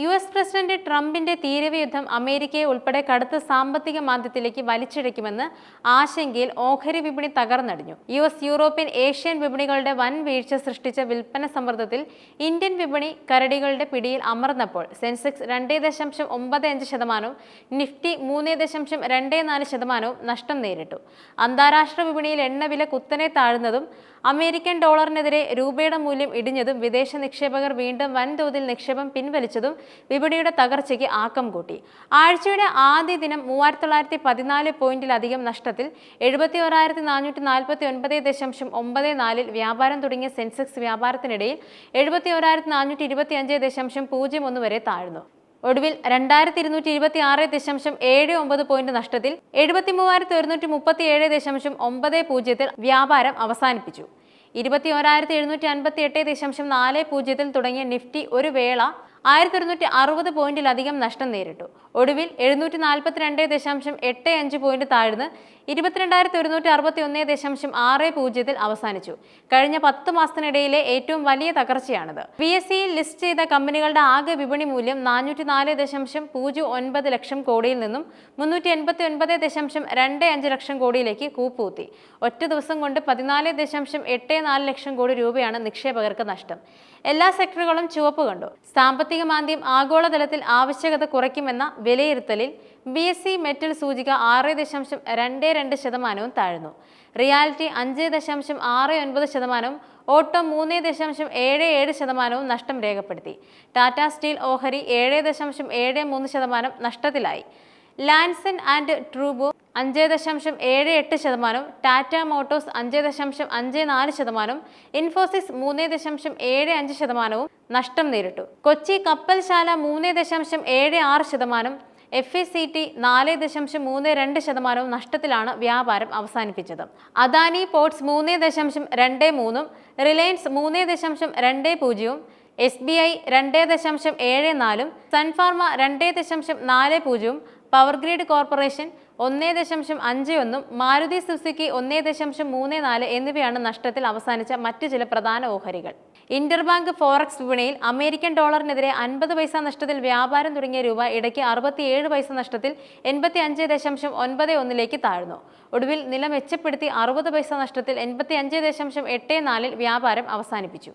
U S president ട്രംപിന്റെ തീരവയുദ്ധം അമേരിക്കയെ ഉൾപ്പെടെ കടുത്ത സാമ്പത്തിക മാന്ദ്യത്തിലേക്ക് വലിച്ചിഴയ്ക്കുമെന്ന് ആശങ്കയിൽ ഓഹരി വിപണി തകർന്നടിഞ്ഞു. യു എസ് യൂറോപ്യൻ ഏഷ്യൻ വിപണികളുടെ വൻ വീഴ്ച സൃഷ്ടിച്ച വിൽപ്പന സമ്മർദ്ദത്തിൽ ഇന്ത്യൻ വിപണി കരടികളുടെ പിടിയിൽ അമർന്നപ്പോൾ സെൻസെക്സ് രണ്ടേ ദശാംശം ഒമ്പത് അഞ്ച് ശതമാനവും നിഫ്റ്റി മൂന്ന് ദശാംശം രണ്ട് നാല് ശതമാനവും നഷ്ടം നേരിട്ടു. അന്താരാഷ്ട്ര വിപണിയിൽ എണ്ണവില കുത്തനെ താഴ്ന്നതും അമേരിക്കൻ ഡോളറിനെതിരെ രൂപയുടെ മൂല്യം ഇടിഞ്ഞതും വിദേശ നിക്ഷേപകർ വീണ്ടും വൻതോതിൽ നിക്ഷേപം പിൻവലിച്ചതും വിപണിയുടെ തകർച്ചയ്ക്ക് ആക്കം കൂട്ടി. ആഴ്ചയുടെ ആദ്യ ദിനം മൂവായിരത്തി തൊള്ളായിരത്തി പതിനാല് പോയിന്റിലധികം നഷ്ടത്തിൽ എഴുപത്തി ഒരായിരത്തി നാനൂറ്റി നാൽപ്പത്തി ഒൻപത് ദശാംശം ഒമ്പത് നാലിൽ വ്യാപാരം തുടങ്ങിയ സെൻസെക്സ് വ്യാപാരത്തിനിടയിൽ എഴുപത്തി ഒരായിരത്തി നാനൂറ്റി ഇരുപത്തി അഞ്ച് ദശാംശം പൂജ്യം ഒന്ന് വരെ താഴ്ന്നു. ഒടുവിൽ രണ്ടായിരത്തി ഇരുന്നൂറ്റി ഇരുപത്തി ആറ് ദശാംശം ഏഴ് ഒമ്പത് പോയിന്റ് നഷ്ടത്തിൽ എഴുപത്തി മൂവായിരത്തി ഒരുന്നൂറ്റി മുപ്പത്തി ഏഴ് ദശാംശം ഒമ്പത് പൂജ്യത്തിൽ വ്യാപാരം അവസാനിപ്പിച്ചു. ഇരുപത്തി ഒരായിരത്തി എഴുന്നൂറ്റി അൻപത്തി എട്ട് ദശാംശം നാല് പൂജ്യത്തിൽ തുടങ്ങിയ നിഫ്റ്റി ഒരു വേള ആയിരത്തി ഒരുന്നൂറ്റി അറുപത് പോയിന്റിലധികം നഷ്ടം നേരിട്ടു. ഒടുവിൽ എഴുന്നൂറ്റി നാൽപ്പത്തിരണ്ട് ദശാംശം എട്ട് അഞ്ച് പോയിന്റ് താഴ്ന്ന് ഇരുപത്തിരണ്ടായിരത്തി ഒരുന്നൂറ്റി അറുപത്തി ഒന്ന് ദശാംശം ആറ് പൂജ്യത്തിൽ അവസാനിച്ചു. കഴിഞ്ഞ പത്ത് മാസത്തിനിടയിലെ ഏറ്റവും വലിയ തകർച്ചയാണിത്. ബി എസ് സിയിൽ ലിസ്റ്റ് ചെയ്ത കമ്പനികളുടെ ആകെ വിപണി മൂല്യം നാനൂറ്റി നാല് ദശാംശം പൂജ്യം ഒൻപത് ലക്ഷം കോടിയിൽ നിന്നും മുന്നൂറ്റി എൺപത്തി ഒൻപത് ദശാംശം രണ്ട് അഞ്ച് ലക്ഷം കോടിയിലേക്ക് കൂപ്പൂത്തി ഒറ്റ ദിവസം കൊണ്ട് പതിനാല് ദശാംശം എട്ട് നാല് ലക്ഷം കോടി രൂപയാണ് നിക്ഷേപകർക്ക് നഷ്ടം. എല്ലാ സെക്ടറുകളും ചുവപ്പ് കണ്ടു. സാമ്പത്തിക മാന്ദ്യം ആഗോളതലത്തിൽ ആവശ്യകത കുറയ്ക്കുമെന്ന വിലയിരുത്തലിൽ ബി എസ് സി മെറ്റൽ സൂചിക ആറ് ദശാംശം രണ്ട് രണ്ട് ശതമാനവും താഴ്ന്നു. റിയാലിറ്റി അഞ്ച് ദശാംശം ആറ് ഒൻപത് ശതമാനവും ഓട്ടോ മൂന്ന് ദശാംശം ഏഴ് ഏഴ് ശതമാനവും നഷ്ടം രേഖപ്പെടുത്തി. ടാറ്റ സ്റ്റീൽ ഓഹരി ഏഴ് ദശാംശം ഏഴ് മൂന്ന് ശതമാനം നഷ്ടത്തിലായി. ലാൻസൺ ആൻഡ് ട്രൂബോ അഞ്ച് ദശാംശം ഏഴ് എട്ട് ശതമാനം ടാറ്റ മോട്ടോഴ്സ് അഞ്ച് ദശാംശം അഞ്ച് നാല് ശതമാനം ഇൻഫോസിസ് മൂന്ന് ദശാംശം ഏഴ് അഞ്ച് ശതമാനവും നഷ്ടം നേരിട്ടു. കൊച്ചി കപ്പൽശാല മൂന്ന് ദശാംശം ഏഴ് ആറ് ശതമാനം എഫ് എ സി ടി നാല് ദശാംശം മൂന്ന് രണ്ട് ശതമാനവും നഷ്ടത്തിലാണ് വ്യാപാരം അവസാനിപ്പിച്ചത്. അദാനി പോർട്സ് മൂന്ന് ദശാംശം രണ്ട് മൂന്നും റിലയൻസ് മൂന്ന് ദശാംശം രണ്ട് പൂജ്യവും എസ് ബി ഐ രണ്ട് ദശാംശം ഏഴ് നാലും സൺഫാർമ രണ്ട് ദശാംശം നാല് പൂജ്യവും പവർ ഗ്രിഡ് കോർപ്പറേഷൻ ഒന്നേ ദശാംശം അഞ്ച് ഒന്നും മാരുതി സുസുക്കി ഒന്നേ ദശാംശം മൂന്ന് നാല് എന്നിവയാണ് നഷ്ടത്തിൽ അവസാനിച്ച മറ്റു ചില പ്രധാന ഓഹരികൾ. ഇന്റർബാങ്ക് ഫോറക്സ് വിപണിയിൽ അമേരിക്കൻ ഡോളറിനെതിരെ അൻപത് പൈസ നഷ്ടത്തിൽ വ്യാപാരം തുടങ്ങിയ രൂപ ഇടയ്ക്ക് അറുപത്തിയേഴ് പൈസ നഷ്ടത്തിൽ എൺപത്തി അഞ്ച് ദശാംശം ഒൻപത് ഒന്നിലേക്ക് താഴ്ന്നു. ഒടുവിൽ നില മെച്ചപ്പെടുത്തി അറുപത് പൈസ നഷ്ടത്തിൽ എൺപത്തി അഞ്ച് ദശാംശം എട്ട് നാലിൽ വ്യാപാരം അവസാനിപ്പിച്ചു.